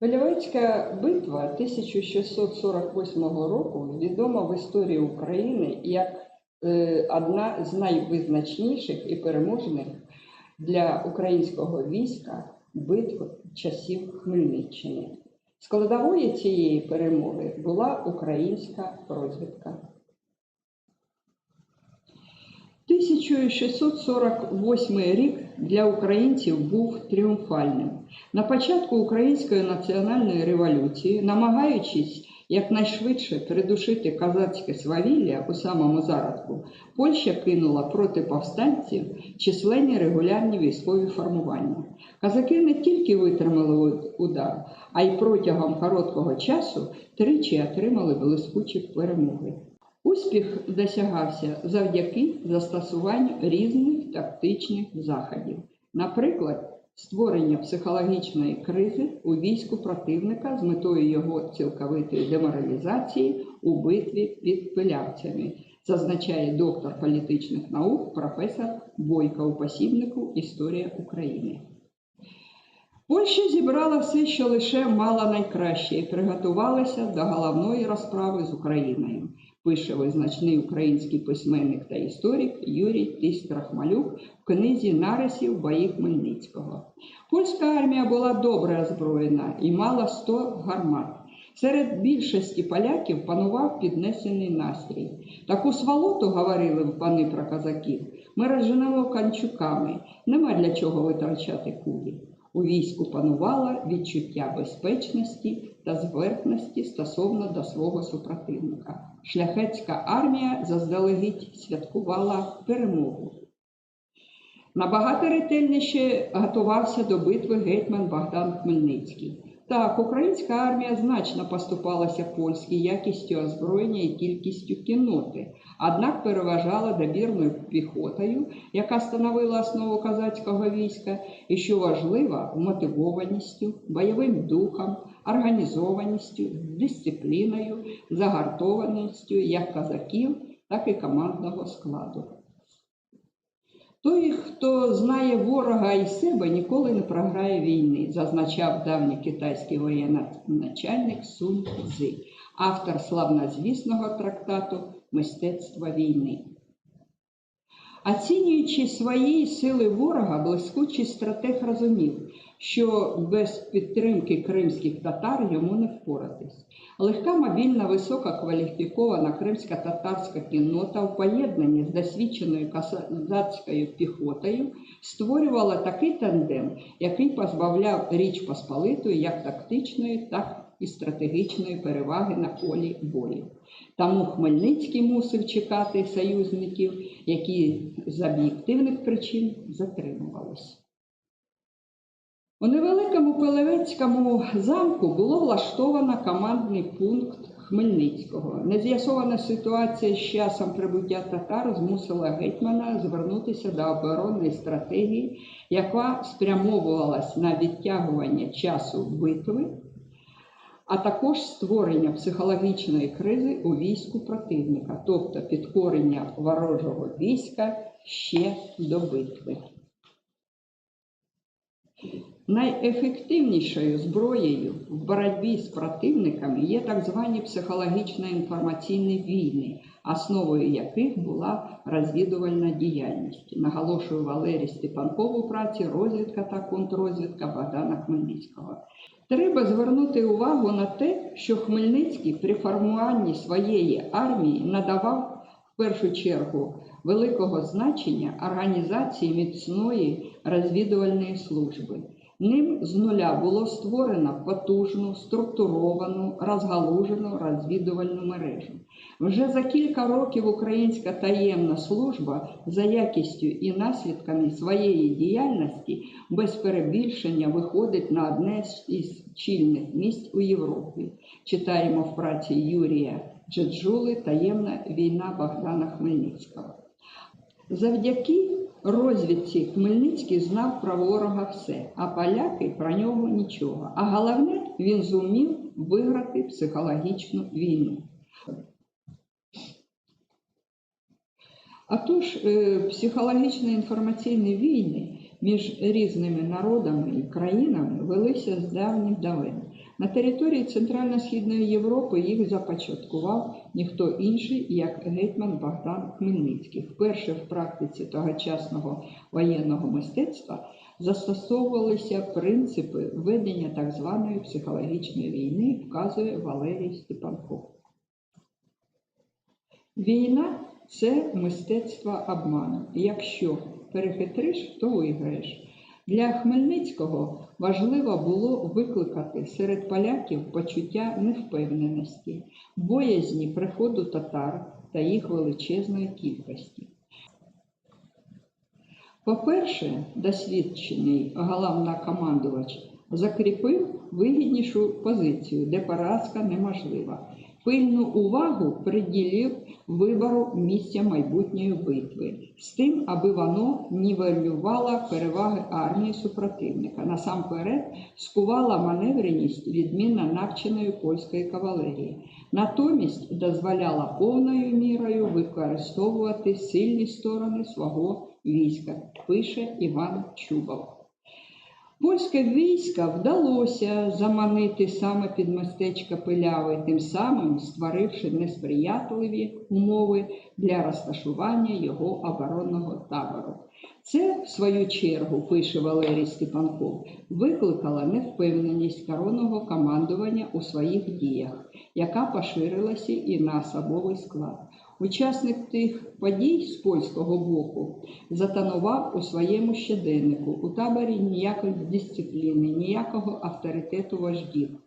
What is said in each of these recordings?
Полівецька битва 1648 року відома в історії України як е, одна з найвизначніших і переможних для українського війська битв часів Хмельниччини. Складовою цієї перемоги була українська розвідка. 1648 рік для українців був тріумфальним. На початку Української національної революції, намагаючись якнайшвидше придушити казацьке свавілля у самому зародку, Польща кинула проти повстанців численні регулярні військові формування. Казаки не тільки витримали удар, а й протягом короткого часу тричі отримали блискучі перемоги. Успіх досягався завдяки застосуванню різних тактичних заходів, наприклад, створення психологічної кризи у війську противника з метою його цілковитої деморалізації у битві під пилявцями, зазначає доктор політичних наук професор Бойко у посібнику Історія України. Польща зібрала все, що лише мала найкраще, і приготувалася до головної розправи з Україною, пише визначний український письменник та історик Юрій Тись Крахмалюк в книзі нарисів бої Хмельницького. Польська армія була добре озброєна і мала 100 гармат. Серед більшості поляків панував піднесений настрій. Таку сволоту, говорили в пани про казаків, ми розженемо канчуками, нема для чого витрачати кулі. У війську панувало відчуття безпечності та зверхності стосовно до свого супротивника. Шляхетська армія заздалегідь святкувала перемогу. Набагато ретельніше готувався до битви гетьман Богдан Хмельницький. Так, українська армія значно поступалася польській якістю озброєння і кількістю кінноти, однак переважала добірною піхотою, яка становила основу козацького війська, і що важливо, мотивованістю, бойовим духом, організованістю, дисципліною, загартованістю як козаків, так і командного складу. Той, хто знає ворога і себе, ніколи не програє війни, зазначав давній китайський воєначальник Сунь Цзи, автор славнозвісного трактату Мистецтва війни. Оцінюючи свої сили ворога, блискучий стратег розумів, що без підтримки кримських татар йому не впоратись. Легка мобільна, висококваліфікована кримська татарська кіннота в поєднанні з досвідченою казацькою піхотою створювала такий тандем, який позбавляв Річ Посполитої як тактичної, так і стратегічної переваги на полі бою. Тому Хмельницький мусив чекати союзників, які з об'єктивних причин затримувалися. У невеликому Пелевецькому замку було влаштовано командний пункт Хмельницького. Нез'ясована ситуація з часом прибуття татар змусила гетьмана звернутися до оборонної стратегії, яка спрямовувалась на відтягування часу битви, а також створення психологічної кризи у війську противника, тобто підкорення ворожого війська ще до битви. Найефективнішою зброєю в боротьбі з противниками є так звані психологічно-інформаційні війни, основою яких була розвідувальна діяльність. Наголошує Валерій Степанков у праці розвідка та контррозвідка Богдана Хмельницького. Треба звернути увагу на те, що Хмельницький при формуванні своєї армії надавав в першу чергу великого значення організації міцної розвідувальної служби. Ним з нуля було створено потужну, структуровану, розгалужену розвідувальну мережу. Вже за кілька років українська таємна служба за якістю і наслідками своєї діяльності без перебільшення виходить на одне із чільних місць у Європі. Читаємо в праці Юрія Джеджули Таємна війна Богдана Хмельницького. Завдяки розвідці Хмельницький знав про ворога все, а поляки про нього нічого. А головне, він зумів виграти психологічну війну. А тож, е, психологічно інформаційні війни між різними народами і країнами велися з давніх давен. На території Центрально-Східної Європи їх започаткував ніхто інший, як гетьман Богдан Хмельницький. Вперше в практиці тогочасного воєнного мистецтва застосовувалися принципи ведення так званої психологічної війни, вказує Валерій Степанков. Війна це мистецтво обману. Якщо перехитриш, то виграєш. Для Хмельницького важливо було викликати серед поляків почуття невпевненості, боязні приходу татар та їх величезної кількості. По-перше, досвідчений головнокомандувач закріпив вигіднішу позицію, де поразка неможлива. Пильну увагу приділив вибору місця майбутньої битви з тим, аби воно нівелювало переваги армії супротивника. Насамперед скувала маневреність відмінно навченої польської кавалерії. Натомість дозволяла повною мірою використовувати сильні сторони свого війська, пише Іван Чубов. Польське військо вдалося заманити саме під містечко Пиляви, тим самим створивши несприятливі умови для розташування його оборонного табору. Це, в свою чергу, пише Валерій Степанков, викликало невпевненість коронного командування у своїх діях, яка поширилася і на особовий склад. Учасник тих подій з польського боку затонував у своєму щоденнику. У таборі ніякої дисципліни, ніякого авторитету вождів.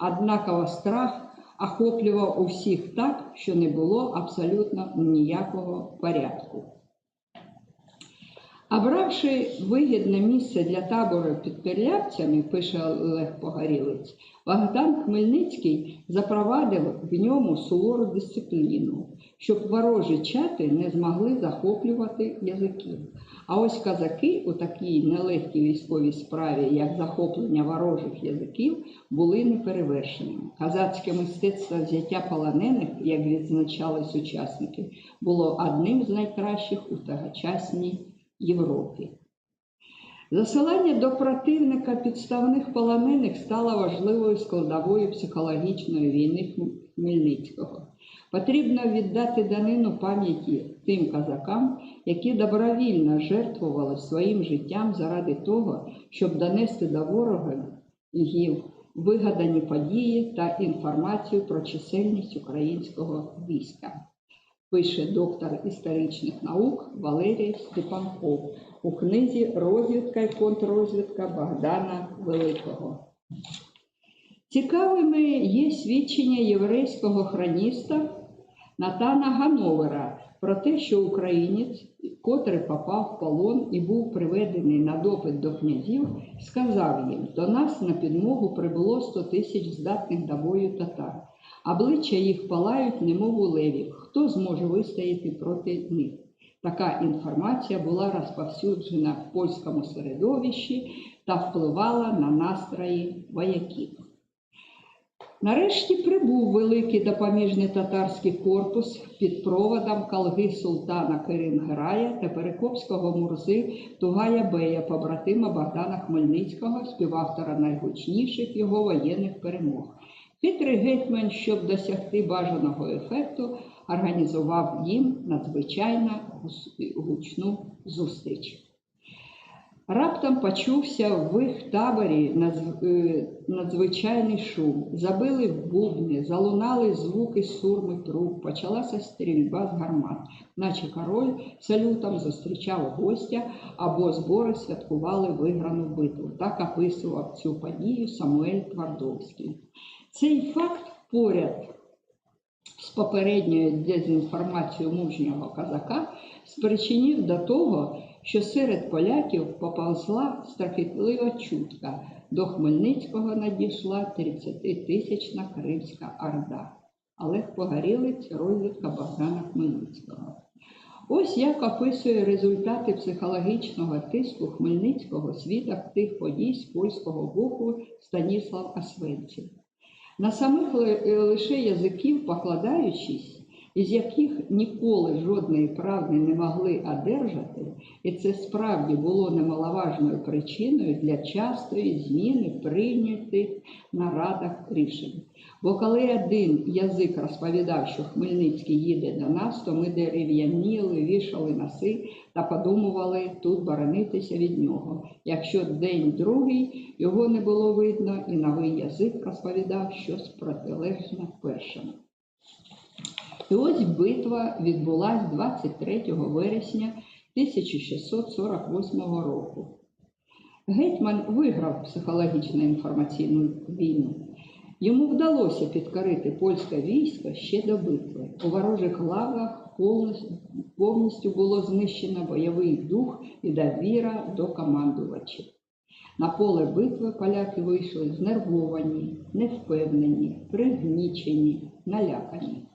Однаково страх охоплював усіх так, що не було абсолютно ніякого порядку. Обравши вигідне місце для табору під Перлявцями, пише Олег Погорілець, Богдан Хмельницький запровадив в ньому сувору дисципліну, щоб ворожі чати не змогли захоплювати язиків. А ось казаки у такій нелегкій військовій справі, як захоплення ворожих язиків, були неперевершеними. Казацьке мистецтво взяття полонених, як відзначали сучасники, було одним з найкращих у тогочасній Європі. Засилання до противника підставних полонених стало важливою складовою психологічної війни Хмельницького. Потрібно віддати данину пам'яті тим казакам, які добровільно жертвували своїм життям заради того, щоб донести до ворога їх вигадані події та інформацію про чисельність українського війська пише доктор історичних наук Валерій Степанков у книзі Розвідка і контррозвідка Богдана Великого. Цікавими є свідчення єврейського хроніста Натана Гановера про те, що українець, котрий попав в полон і був приведений на допит до князів, сказав їм: до нас на підмогу прибуло 100 тисяч здатних до бою татар. Обличчя їх палають, немов у левів. Хто зможе вистояти проти них? Така інформація була розповсюджена в польському середовищі та впливала на настрої вояків. Нарешті прибув великий допоміжний татарський корпус під проводом Калги Султана Керінгерая та Перекопського мурзи Тугая Бея, побратима Богдана Хмельницького, співавтора найгучніших його воєнних перемог. Хитрий гетьман, щоб досягти бажаного ефекту, організував їм надзвичайно гучну зустріч. Раптом почувся в їх таборі е, надзвичайний шум. Забили в бубни, залунали звуки сурми труб, почалася стрільба з гармат, наче король салютом зустрічав гостя або збори святкували виграну битву. Так описував цю подію Самуель Твардовський. Цей факт поряд з попередньою дезінформацією мужнього казака спричинив до того, що серед поляків поповзла страхітлива чутка. До Хмельницького надійшла 30-тисячна Кримська Орда. Олег Погорілець, розвідка Богдана Хмельницького. Ось як описує результати психологічного тиску Хмельницького свідок тих подій з польського боку Станіслав Освенців. На самих лише язиків, покладаючись, із яких ніколи жодної правди не могли одержати, і це справді було немаловажною причиною для частої зміни прийнятих на радах рішень. Бо коли один язик розповідав, що Хмельницький їде до нас, то ми дерев'яніли, вішали носи та подумували тут боронитися від нього. Якщо день другий його не було видно, і новий язик розповідав щось протилежне першому. І ось битва відбулась 23 вересня 1648 року. Гетьман виграв психологічно інформаційну війну. Йому вдалося підкорити польське військо ще до битви. У ворожих лавах повністю було знищено бойовий дух і довіра до командувачів. На поле битви поляки вийшли знервовані, невпевнені, пригнічені, налякані.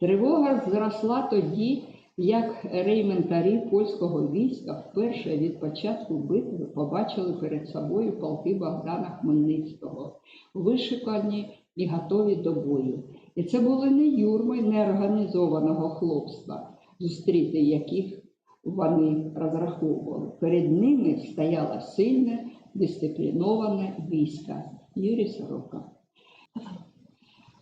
Тривога зросла тоді, як рейментарі польського війська вперше від початку битви побачили перед собою полки Богдана Хмельницького, вишикані і готові до бою. І це були не юрми неорганізованого хлопства, зустріти яких вони розраховували. Перед ними стояло сильне, дисципліноване військо Юрій Сорока.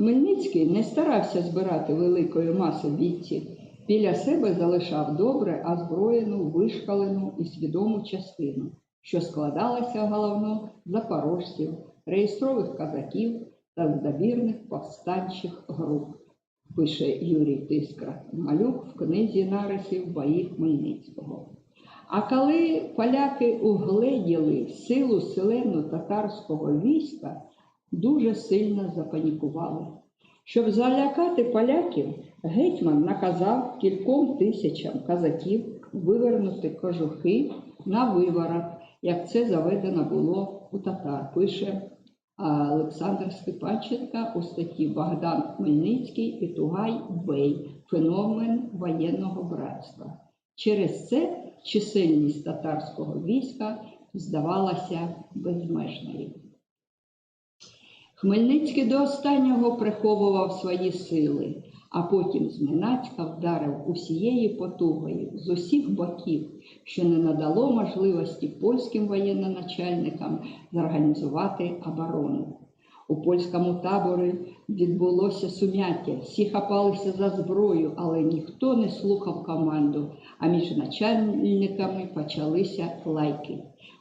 Хмельницький не старався збирати великої маси бійців. Біля себе залишав добре озброєну, вишкалену і свідому частину, що складалася головно запорожців, реєстрових казаків та з добірних повстанчих груп, пише Юрій Тискра Малюк в книзі нарисів бої Хмельницького. А коли поляки угледіли силу селену татарського війська, дуже сильно запанікували. Щоб залякати поляків, гетьман наказав кільком тисячам казаків вивернути кожухи на виворот, як це заведено було у татар, пише Олександр Степанченко у статті Богдан Хмельницький і Тугай Бей Феномен воєнного братства. Через це чисельність татарського війська здавалася безмежною. Хмельницький до останнього приховував свої сили, а потім зненацька вдарив усією потугою з усіх боків, що не надало можливості польським воєнноначальникам зорганізувати оборону. У польському таборі відбулося сумяття, всі хапалися за зброю, але ніхто не слухав команду, а між начальниками почалися лайки.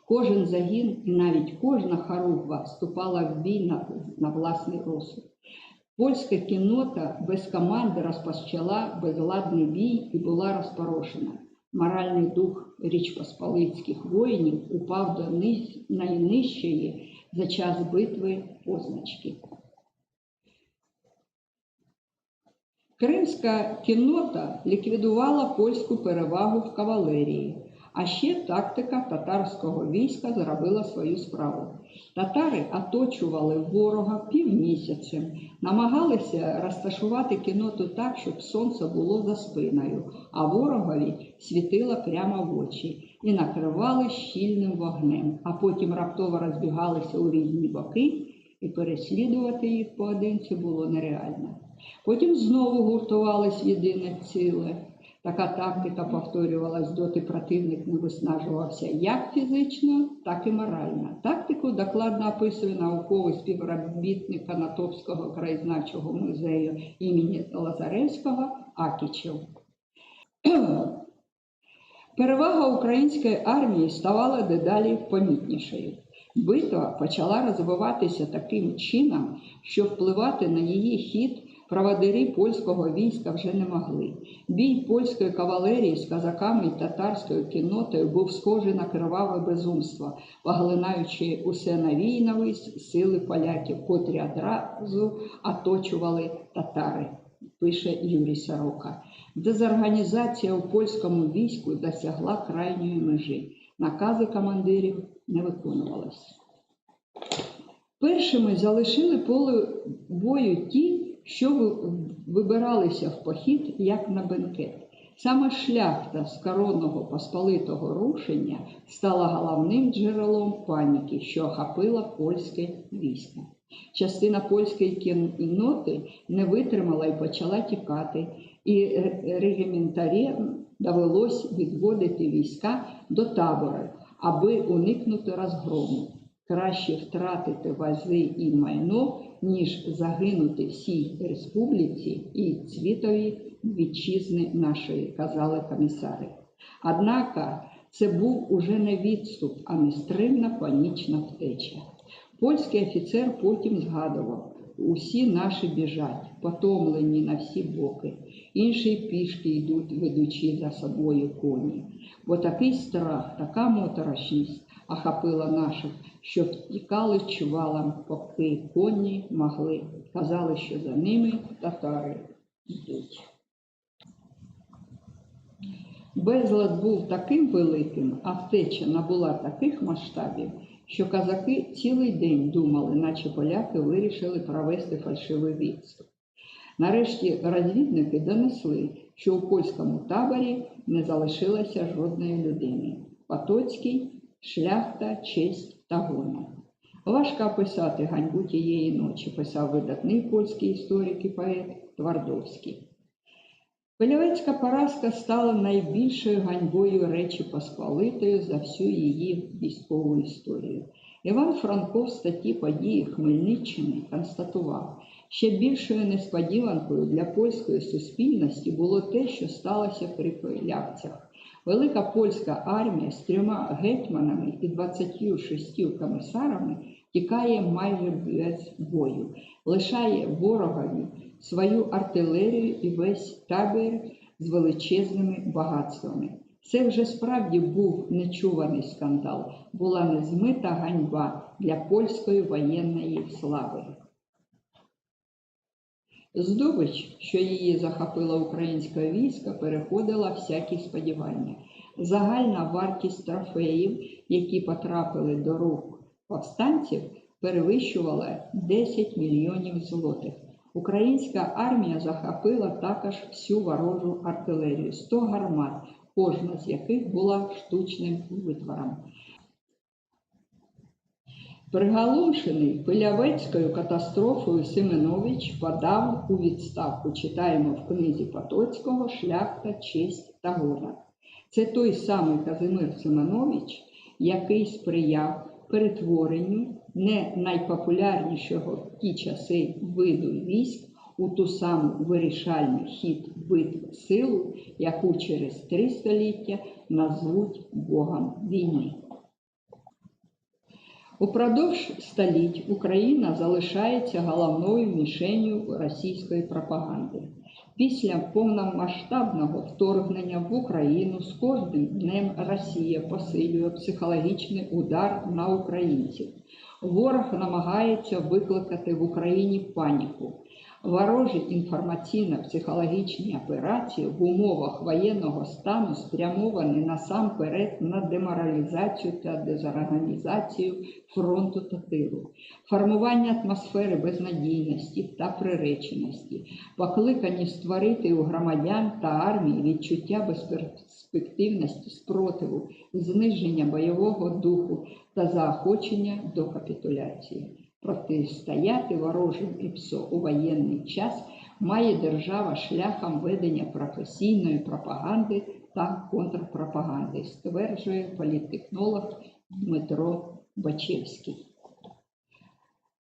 Кожен загін і навіть кожна харугва вступала в бій на, на власний розсуд. Польська кіннота без команди розпочала безладний бій і була розпорошена. Моральний дух річпосполицьких воїнів упав до найнижчої за час битви позначки. Кримська кіннота ліквідувала польську перевагу в кавалерії, а ще тактика татарського війська зробила свою справу. Татари оточували ворога півмісяцем, намагалися розташувати кіноту так, щоб сонце було за спиною, а ворогові світило прямо в очі і накривали щільним вогнем, а потім раптово розбігалися у різні боки, і переслідувати їх поодинці було нереально. Потім знову гуртувались в єдине ціле. Така тактика повторювалась доти противник не виснажувався як фізично, так і морально. Тактику докладно описує науковий співробітник Канатопського краєзнавчого музею імені Лазаревського Акічев. Перевага української армії ставала дедалі помітнішою. Битва почала розвиватися таким чином, що впливати на її хід праводирі польського війська вже не могли. Бій польської кавалерії з казаками і татарською кіннотою був схожий на криваве безумство, поглинаючи усе нові й сили поляків, котрі одразу оточували татари, пише Юрій Сорока. Дезорганізація у польському війську досягла крайньої межі. Накази командирів не виконувалися. Першими залишили поле бою ті, що вибиралися в похід як на бенкет. Саме шляхта з коронного посполитого рушення стала головним джерелом паніки, що охопила польське військо. Частина польської кінноти не витримала і почала тікати, і ре- регіментарям довелось відводити війська до табору, аби уникнути розгрому. Краще втратити вази і майно, ніж загинути всій республіці і цвітові вітчизни нашої, казали комісари. Однак це був уже не відступ, а нестримна панічна втеча. Польський офіцер потім згадував: усі наші біжать, потомлені на всі боки, інші пішки йдуть, ведучи за собою коні. Бо такий страх, така моторошність охопила наших, що втікали чувалам, поки коні могли. Казали, що за ними татари йдуть. Безлад був таким великим, а втеча набула таких масштабів, що казаки цілий день думали, наче поляки вирішили провести фальшивий відступ. Нарешті розвідники донесли, що у польському таборі не залишилося жодної людини. Потоцький, шляхта, честь та гонор. Важко описати ганьбу тієї ночі, писав видатний польський історик і поет Твардовський. Пилявецька поразка стала найбільшою ганьбою Речі Посполитої за всю її військову історію. Іван Франко в статті події Хмельниччини констатував, ще більшою несподіванкою для польської суспільності було те, що сталося при Пилявцях. Велика польська армія з трьома гетьманами і 26 комісарами тікає майже без бою, лишає ворогові свою артилерію і весь табір з величезними багатствами. Це вже справді був нечуваний скандал, була незмита ганьба для польської воєнної слави. Здобич, що її захопила українське військо, переходила всякі сподівання. Загальна вартість трофеїв, які потрапили до рук повстанців, перевищувала 10 мільйонів злотих. Українська армія захопила також всю ворожу артилерію 100 гармат, кожна з яких була штучним витвором. Приголомшений Пилявецькою катастрофою Семенович подав у відставку. Читаємо в книзі Потоцького Шляхта, честь та гонор. Це той самий Казимир Семенович, який сприяв перетворенню не найпопулярнішого в ті часи виду військ у ту саму вирішальний хід битв силу, яку через три століття назвуть Богом війни. Упродовж століть Україна залишається головною мішенью російської пропаганди. Після повномасштабного вторгнення в Україну з кожним днем Росія посилює психологічний удар на українців. Ворог намагається викликати в Україні паніку. Ворожі інформаційно-психологічні операції в умовах воєнного стану спрямовані насамперед на деморалізацію та дезорганізацію фронту та тилу, формування атмосфери безнадійності та приреченості, покликані створити у громадян та армії відчуття безперспективності спротиву, зниження бойового духу та заохочення до капітуляції. Протистояти ворожим ІПСО у воєнний час має держава шляхом ведення професійної пропаганди та контрпропаганди, стверджує політтехнолог Дмитро Бачевський.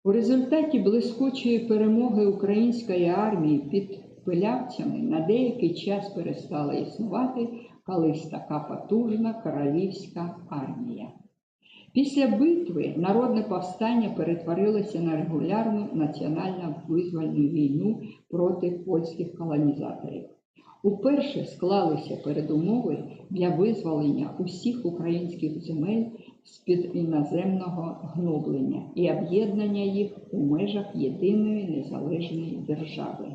У результаті блискучої перемоги української армії під пилявцями на деякий час перестала існувати колись така потужна королівська армія. Після битви народне повстання перетворилося на регулярну національно визвольну війну проти польських колонізаторів. Уперше склалися передумови для визволення усіх українських земель з-під іноземного гноблення і об'єднання їх у межах єдиної незалежної держави.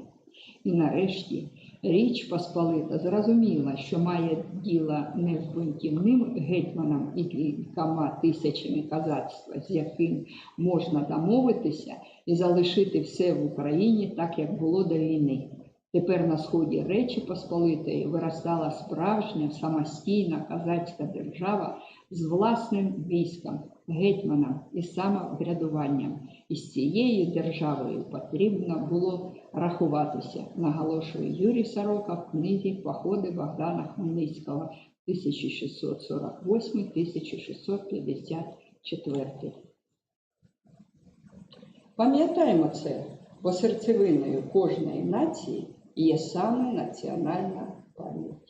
І нарешті Річ Посполита зрозуміла, що має діло не з бунтівним гетьманом і кількома тисячами казацтва, з яким можна домовитися і залишити все в Україні так, як було до війни. Тепер на сході Речі Посполитої виростала справжня самостійна казацька держава з власним військом, гетьманом і самоврядуванням. І з цією державою потрібно було рахуватися, наголошує Юрій Сорока в книзі Походи Богдана Хмельницького 1648-1654. Пам'ятаємо це, бо серцевиною кожної нації є саме національна пам'ять.